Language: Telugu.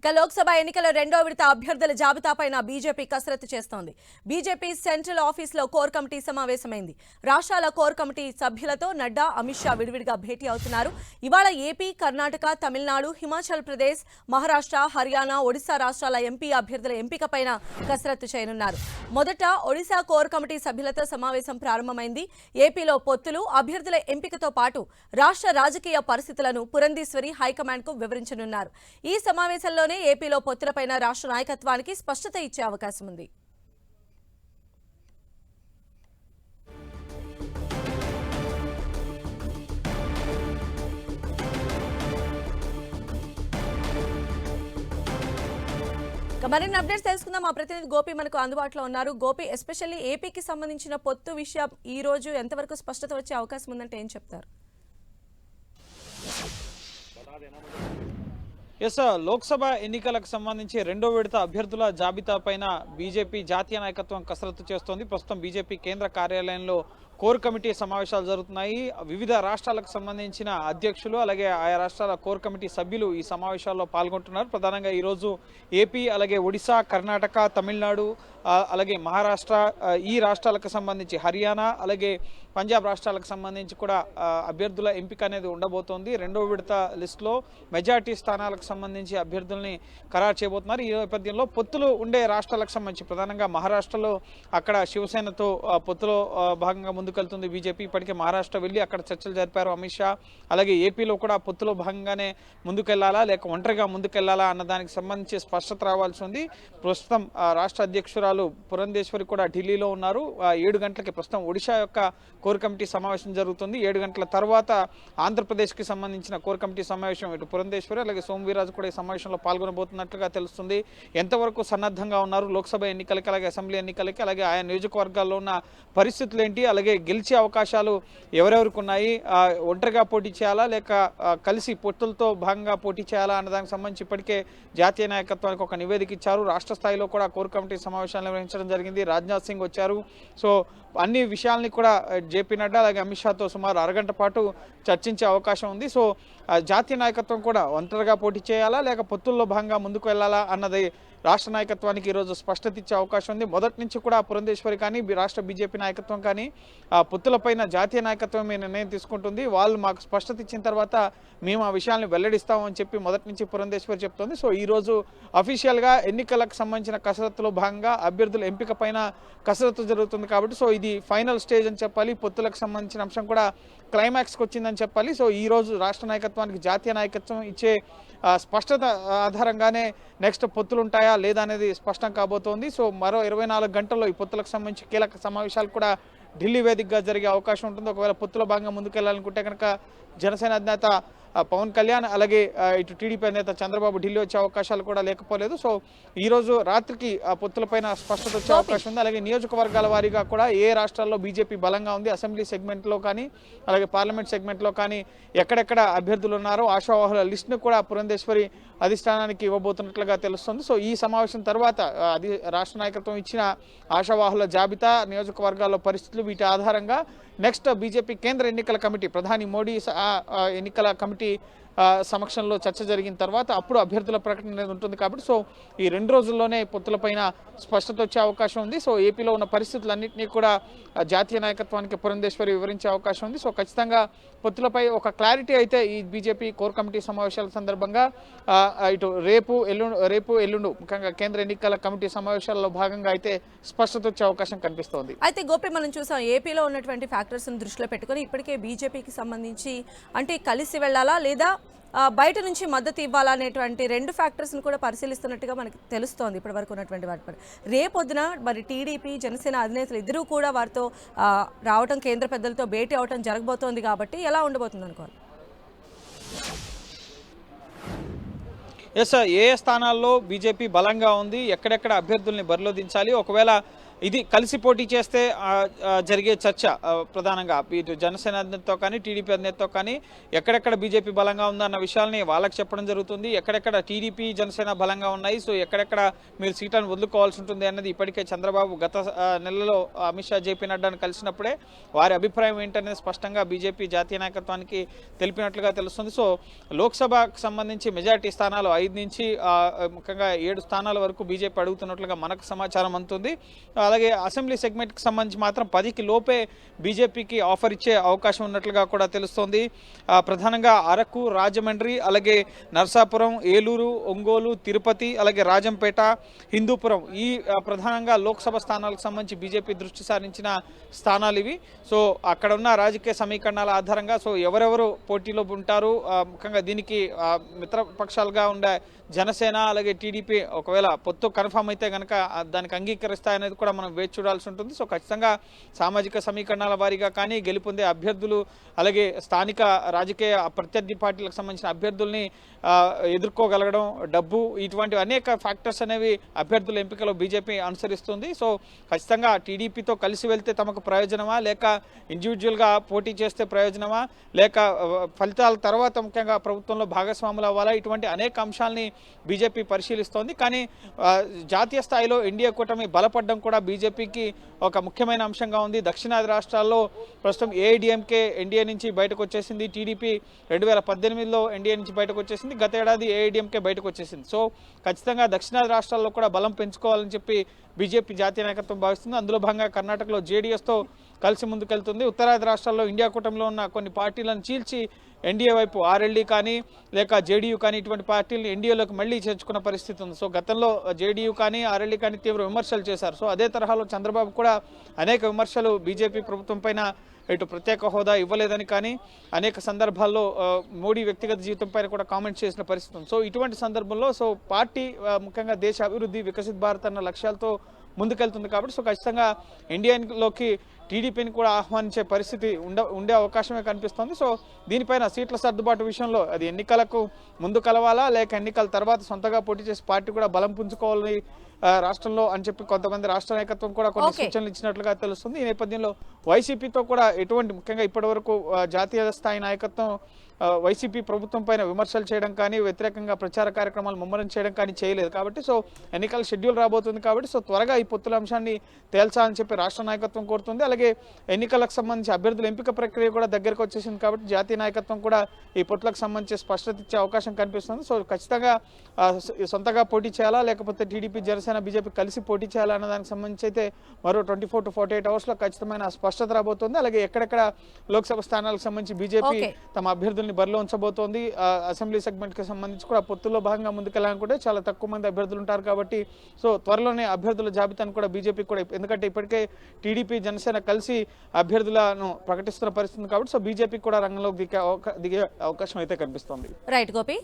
ఇక లోక్సభ ఎన్నికల రెండో విడత అభ్యర్థుల జాబితాపైన బీజేపీ కసరత్తు చేస్తోంది. బీజేపీ సెంట్రల్ ఆఫీస్లో కోర్ కమిటీ సమావేశమైంది. రాష్ట్రాల కోర్ కమిటీ సభ్యులతో నడ్డా అమిత్ షా విడివిడిగా భేటీ అవుతున్నారు. ఇవాళ ఏపీ కర్ణాటక తమిళనాడు హిమాచల్ ప్రదేశ్ మహారాష్ట్ర హర్యానా ఒడిశా రాష్ట్రాల ఎంపీ అభ్యర్థుల ఎంపికపైన కసరత్తు చేయనున్నారు. మొదట ఒడిశా కోర్ కమిటీ సభ్యులతో సమావేశం ప్రారంభమైంది. ఏపీలో పొత్తులు అభ్యర్థుల ఎంపికతో పాటు రాష్ట్ర రాజకీయ పరిస్థితులను పురంధీశ్వరి హైకమాండ్కు వివరించనున్నారు. ఈ సమావేశంలో త్వరలోనే ఏపీలో పొత్తులపైన రాష్ట్ర నాయకత్వానికి స్పష్టత ఇచ్చే అవకాశం ఉంది. మరిన్ని అప్డేట్స్ తెలుసుకుందాం. మా ప్రతినిధి గోపి మనకు అందుబాటులో ఉన్నారు. గోపి ఎస్పెషల్లీ ఏపీకి సంబంధించిన పొత్తు విషయం ఈ రోజు ఎంతవరకు స్పష్టత వచ్చే అవకాశం ఉందంటే ఏం చెప్తారు? ఎస్ లోక్సభ ఎన్నికలకు సంబంధించి రెండో విడత అభ్యర్థుల జాబితా పైన బీజేపీ జాతీయ నాయకత్వం కసరత్తు చేస్తోంది. ప్రస్తుతం బీజేపీ కేంద్ర కార్యాలయంలో కోర్ కమిటీ సమావేశాలు జరుగుతున్నాయి. వివిధ రాష్ట్రాలకు సంబంధించిన అధ్యక్షులు అలాగే ఆయా రాష్ట్రాల కోర్ కమిటీ సభ్యులు ఈ సమావేశాల్లో పాల్గొంటున్నారు. ప్రధానంగా ఈరోజు ఏపీ అలాగే ఒడిశా కర్ణాటక తమిళనాడు అలాగే మహారాష్ట్ర ఈ రాష్ట్రాలకు సంబంధించి హర్యానా అలాగే పంజాబ్ రాష్ట్రాలకు సంబంధించి కూడా అభ్యర్థుల ఎంపిక అనేది ఉండబోతోంది. రెండో విడత లిస్టులో మెజార్టీ స్థానాలకు సంబంధించి అభ్యర్థుల్ని ఖరారు చేయబోతున్నారు. ఈ నేపథ్యంలో పొత్తులు ఉండే రాష్ట్రాలకు సంబంధించి ప్రధానంగా మహారాష్ట్రలో అక్కడ శివసేనతో పొత్తులో భాగంగా ముందుకెళ్తుంది బీజేపీ. ఇప్పటికే మహారాష్ట్ర వెళ్ళి అక్కడ చర్చలు జరిపారు అమిత్ షా. అలాగే ఏపీలో కూడా పొత్తులో భాగంగానే ముందుకెళ్ళాలా లేక ఒంటరిగా ముందుకెళ్ళాలా అన్న దానికి సంబంధించి స్పష్టత రావాల్సి ఉంది. ప్రస్తుతం ఆ, రాష్ట్ర అధ్యక్షురాలు పురంధేశ్వరి కూడా ఢిల్లీలో ఉన్నారు. ఏడు గంటలకి ప్రస్తుతం ఒడిశా యొక్క కోర్ కమిటీ సమావేశం జరుగుతుంది. ఏడు గంటల తర్వాత ఆంధ్రప్రదేశ్కి సంబంధించిన కోర్ కమిటీ సమావేశం ఇటు పురంధేశ్వరి అలాగే సోమవీరాజు కూడా ఈ సమావేశంలో పాల్గొనబోతున్నట్లుగా తెలుస్తుంది. ఎంతవరకు సన్నద్ధంగా ఉన్నారు లోక్సభ ఎన్నికలకి అలాగే అసెంబ్లీ ఎన్నికలకి అలాగే ఆయా నియోజకవర్గాల్లో ఉన్న పరిస్థితులు ఏంటి అలాగే గెలిచే అవకాశాలు ఎవరెవరికి ఉన్నాయి? ఒంటరిగా పోటీ చేయాలా? లేక కలిసి పొత్తులతో భాగంగా పోటీ చేయాలా? అన్న దానికి సంబంధించి ఇప్పటికే జాతీయ నాయకత్వానికి ఒక నివేదిక ఇచ్చారు. రాష్ట్ర స్థాయిలో కూడా కోర్ కమిటీ సమావేశాలు నిర్వహించడం జరిగింది. రాజ్నాథ్ సింగ్ వచ్చారు. సో అన్ని విషయాల్ని కూడా జేపీ నడ్డా అలాగే అమిత్ షాతో సుమారు అరగంట పాటు చర్చించే అవకాశం ఉంది. సో జాతీయ నాయకత్వం కూడా ఒంటరిగా పోటీ చేయాలా లేక పొత్తుల్లో భాగంగా ముందుకు వెళ్ళాలా అన్నది రాష్ట్ర నాయకత్వానికి ఈరోజు స్పష్టత ఇచ్చే అవకాశం ఉంది. మొదటి నుంచి కూడా పురంధేశ్వరి కానీ రాష్ట్ర బీజేపీ నాయకత్వం కానీ ఆ పొత్తులపైన జాతీయ నాయకత్వం నిర్ణయం తీసుకుంటుంది. వాళ్ళు మాకు స్పష్టత ఇచ్చిన తర్వాత మేము ఆ విషయాన్ని వెల్లడిస్తామని చెప్పి మొదటి నుంచి పురంధేశ్వరి చెప్తోంది. సో ఈరోజు అఫీషియల్గా ఎన్నికలకు సంబంధించిన కసరత్తులో భాగంగా అభ్యర్థుల ఎంపిక పైన కసరత్తు జరుగుతుంది కాబట్టి సో ఇది ఫైనల్ స్టేజ్ అని చెప్పాలి. పొత్తులకు సంబంధించిన అంశం కూడా క్లైమాక్స్కి వచ్చిందని చెప్పాలి. సో ఈ రోజు రాష్ట్ర నాయకత్వానికి జాతీయ నాయకత్వం ఇచ్చే స్పష్టత ఆధారంగానే నెక్స్ట్ పొత్తులు ఉంటాయా లేదా అనేది స్పష్టం కాబోతోంది. సో మరో ఇరవై నాలుగు గంటల్లో ఈ పొత్తులకు సంబంధించి కీలక సమావేశాలు కూడా ఢిల్లీ వేదికగా జరిగే అవకాశం ఉంటుంది. ఒకవేళ పొత్తుల భాగంగా ముందుకెళ్ళాలనుకుంటే కనుక జనసేన అధినేత పవన్ కళ్యాణ్ అలాగే ఇటు టీడీపీ అధినేత చంద్రబాబు ఢిల్లీ వచ్చే అవకాశాలు కూడా లేకపోలేదు. సో ఈ రోజు రాత్రికి ఆ పొత్తులపైన స్పష్టత వచ్చే అవకాశం ఉంది. అలాగే నియోజకవర్గాల వారీగా కూడా ఏ రాష్ట్రాల్లో బీజేపీ బలంగా ఉంది అసెంబ్లీ సెగ్మెంట్లో కానీ అలాగే పార్లమెంట్ సెగ్మెంట్లో కానీ ఎక్కడెక్కడ అభ్యర్థులు ఉన్నారో ఆశావాహుల లిస్ట్ను కూడా పురంధేశ్వరి అధిష్టానానికి ఇవ్వబోతున్నట్లుగా తెలుస్తుంది. సో ఈ సమావేశం తర్వాత అది రాష్ట్ర నాయకత్వం ఇచ్చిన ఆశావాహుల జాబితా నియోజకవర్గాల్లో పరిస్థితులు వీటి ఆధారంగా నెక్స్ట్ బీజేపీ కేంద్ర ఎన్నికల కమిటీ ప్రధాని మోడీ ఎన్నికల కమిటీ సమక్షంలో చర్చ జరిగిన తర్వాత అప్పుడు అభ్యర్థుల ప్రకటన అనేది ఉంటుంది కాబట్టి సో ఈ రెండు రోజుల్లోనే పొత్తులపైన స్పష్టత వచ్చే అవకాశం ఉంది. సో ఏపీలో ఉన్న పరిస్థితులన్నింటినీ కూడా జాతీయ నాయకత్వానికి పురంధేశ్వరి వివరించే అవకాశం ఉంది. సో ఖచ్చితంగా పొత్తులపై ఒక క్లారిటీ అయితే ఈ బీజేపీ కోర్ కమిటీ సమావేశాల సందర్భంగా ఇటు రేపు ఎల్లుండు రేపు ఎల్లుండు ముఖ్యంగా కేంద్ర ఎన్నికల కమిటీ సమావేశాల్లో భాగంగా అయితే స్పష్టత వచ్చే అవకాశం కనిపిస్తోంది. అయితే గోపి మనం చూసాం ఏపీలో ఉన్నటువంటి ఫ్యాక్టర్స్ దృష్టిలో పెట్టుకొని ఇప్పటికే బీజేపీకి సంబంధించి అంటే కలిసి వెళ్ళాలా లేదా బయట నుంచి మద్దతు ఇవ్వాలనేటువంటి రెండు ఫ్యాక్టర్స్ని కూడా పరిశీలిస్తున్నట్టుగా మనకి తెలుస్తోంది ఇప్పటి వరకు ఉన్నటువంటి వాటిపై రేపొద్దున మరి టీడీపీ జనసేన అధినేతలు ఇద్దరూ కూడా వారితో రావటం కేంద్ర పెద్దలతో భేటీ అవటం జరగబోతోంది కాబట్టి ఎలా ఉండబోతుంది అనుకోవాలి? ఎస్ సార్ ఏ ఏ స్థానాల్లో బీజేపీ బలంగా ఉంది ఎక్కడెక్కడ అభ్యర్థుల్ని బరిలో దించాలి? ఒకవేళ ఇది కలిసి పోటీ చేస్తే జరిగే చర్చ ప్రధానంగా ఇటు జనసేన అధినేతతో కానీ టీడీపీ అధినేతతో కానీ ఎక్కడెక్కడ బీజేపీ బలంగా ఉందన్న విషయాల్ని వాళ్ళకి చెప్పడం జరుగుతుంది. ఎక్కడెక్కడ టీడీపీ జనసేన బలంగా ఉన్నాయి సో ఎక్కడెక్కడ మీరు సీట్లను వదులుకోవాల్సి ఉంటుంది అన్నది ఇప్పటికే చంద్రబాబు గత నెలలో అమిత్ షా జేపీ నడ్డాను కలిసినప్పుడే వారి అభిప్రాయం ఏంటనేది స్పష్టంగా బీజేపీ జాతీయ నాయకత్వానికి తెలిపినట్లుగా తెలుస్తుంది. సో లోక్సభకు సంబంధించి మెజార్టీ స్థానాలు ఐదు నుంచి ముఖ్యంగా ఏడు స్థానాల వరకు బీజేపీ అడుగుతున్నట్లుగా మనకు సమాచారం అందుతుంది. అలాగే అసెంబ్లీ సెగ్మెంట్కి సంబంధించి మాత్రం పదికి లోపే బీజేపీకి ఆఫర్ ఇచ్చే అవకాశం ఉన్నట్లుగా కూడా తెలుస్తోంది. ప్రధానంగా అరకు రాజమండ్రి అలాగే నర్సాపురం ఏలూరు ఒంగోలు తిరుపతి అలాగే రాజంపేట హిందూపురం ఈ ప్రధానంగా లోక్సభ స్థానాలకు సంబంధించి బీజేపీ దృష్టి సారించిన స్థానాలు ఇవి. సో అక్కడ ఉన్న రాజకీయ సమీకరణాల ఆధారంగా సో ఎవరెవరు పోటీలో ఉంటారు? ముఖ్యంగా దీనికి మిత్రపక్షాలుగా ఉండే జనసేన అలాగే టీడీపీ ఒకవేళ పొత్తు కన్ఫామ్ అయితే కనుక దానికి అంగీకరిస్తాయనేది కూడా మనం వేచి చూడాల్సి ఉంటుంది. సో ఖచ్చితంగా సామాజిక సమీకరణాల వారీగా కానీ గెలుపొందే అభ్యర్థులు అలాగే స్థానిక రాజకీయ ప్రత్యర్థి పార్టీలకు సంబంధించిన అభ్యర్థుల్ని ఎదుర్కోగలగడం డబ్బు ఇటువంటి అనేక ఫ్యాక్టర్స్ అనేవి అభ్యర్థుల ఎంపికలో బీజేపీ అనుసరిస్తుంది. సో ఖచ్చితంగా టీడీపీతో కలిసి వెళ్తే తమకు ప్రయోజనమా? లేక ఇండివిజువల్గా పోటీ చేస్తే ప్రయోజనమా? లేక ఫలితాల తర్వాత ముఖ్యంగా ప్రభుత్వంలో భాగస్వాములు అవ్వాలా? ఇటువంటి అనేక అంశాలని బీజేపీ పరిశీలిస్తోంది. కానీ జాతీయ స్థాయిలో ఎన్డీఏ కూటమి బలపడడం కూడా బీజేపీకి ఒక ముఖ్యమైన అంశంగా ఉంది. దక్షిణాది రాష్ట్రాల్లో ప్రస్తుతం ఏఐడిఎంకే ఎన్డీఏ నుంచి బయటకు వచ్చేసింది. టీడీపీ రెండు వేల పద్దెనిమిదిలో ఎన్డీఏ నుంచి బయటకు వచ్చేసింది. గత ఏడాది ఏఐడిఎంకే బయటకు వచ్చేసింది. సో ఖచ్చితంగా దక్షిణాది రాష్ట్రాల్లో కూడా బలం పెంచుకోవాలని చెప్పి బీజేపీ జాతీయ నాయకత్వం భావిస్తుంది. అందులో భాగంగా కర్ణాటకలో జేడీఎస్తో కలిసి ముందుకెళ్తుంది. ఉత్తరాది రాష్ట్రాల్లో ఇండియా కూటమిలో ఉన్న కొన్ని పార్టీలను చీల్చి ఎన్డీఏ వైపు ఆర్ఎల్డీ కానీ లేక జేడీయూ కానీ ఇటువంటి పార్టీలను ఎన్డీఏలోకి మళ్ళీ చేర్చుకున్న పరిస్థితి ఉంది. సో గతంలో జేడీయూ కానీ ఆర్ఎల్డీ కానీ తీవ్ర విమర్శలు చేశారు. సో అదే తరహాలో చంద్రబాబు కూడా అనేక విమర్శలు బీజేపీ ప్రభుత్వం పైన ఇటు ప్రత్యేక హోదా ఇవ్వలేదని కానీ అనేక సందర్భాల్లో మోడీ వ్యక్తిగత జీవితం పైన కూడా కామెంట్ చేసిన పరిస్థితి ఉంది. సో ఇటువంటి సందర్భంలో సో పార్టీ ముఖ్యంగా దేశ అభివృద్ధి వికసిత్ భారత్ అన్న లక్ష్యాలతో ముందుకెళ్తుంది కాబట్టి సో ఖచ్చితంగా ఇండియన్లోకి టీడీపీని కూడా ఆహ్వానించే పరిస్థితి ఉండ ఉండే అవకాశమే కనిపిస్తోంది. సో దీనిపైన సీట్ల సర్దుబాటు విషయంలో అది ఎన్నికలకు ముందు కలవాలా లేక ఎన్నికల తర్వాత సొంతగా పోటీ చేసి పార్టీ కూడా బలం పుంజుకోవాలని రాష్ట్రంలో అని చెప్పి కొంతమంది రాష్ట్ర నాయకత్వం కూడా కొన్ని. సూచనలు ఇచ్చినట్లుగా తెలుస్తుంది. ఈ నేపథ్యంలో వైసీపీతో కూడా ఎటువంటి ముఖ్యంగా ఇప్పటివరకు ఆ, జాతీయ స్థాయి నాయకత్వం వైసీపీ ప్రభుత్వం పైన విమర్శలు చేయడం కానీ వ్యతిరేకంగా ప్రచార కార్యక్రమాలు ముమ్మరం చేయడం కానీ చేయలేదు కాబట్టి సో ఎన్నికల షెడ్యూల్ రాబోతుంది కాబట్టి సో త్వరగా ఈ పొత్తుల అంశాన్ని తేల్చాలని చెప్పి రాష్ట్ర నాయకత్వం కోరుతుంది. అలాగే ఎన్నికలకు సంబంధించి అభ్యర్థుల ఎంపిక ప్రక్రియ కూడా దగ్గరకు వచ్చేసింది కాబట్టి జాతీయ నాయకత్వం కూడా ఈ పొత్తులకు సంబంధించి స్పష్టత ఇచ్చే అవకాశం కనిపిస్తుంది. సో ఖచ్చితంగా సొంతగా పోటీ చేయాలా? లేకపోతే టీడీపీ జనసేన బీజేపీ కలిసి పోటీ చేయాలా అన్న దానికి సంబంధించి అయితే మరో twenty four to forty eight అవర్స్లో ఖచ్చితమైన స్పష్టత రాబోతుంది. అలాగే ఎక్కడెక్కడ లోక్సభ స్థానాలకు సంబంధించి బీజేపీ. తమ అభ్యర్థుల్ని బరిలో ఉంచబోతోంది. ఆ, అసెంబ్లీ సెగ్మెంట్కి సంబంధించి కూడా పొత్తుల్లో భాగంగా ముందుకెళ్ళాలనుకుంటే చాలా తక్కువ మంది అభ్యర్థులు ఉంటారు కాబట్టి సో త్వరలోనే అభ్యర్థుల జాబితాను కూడా బీజేపీ కూడా ఎందుకంటే ఇప్పటికే టీడీపీ జనసేన కలిసి అభ్యర్థులను ప్రకటిస్తున్న పరిస్థితి కాబట్టి సో బీజేపీ కూడా రంగంలోకి దిగే దిగే అవకాశం అయితే కనిపిస్తోంది. రైట్ గోపి.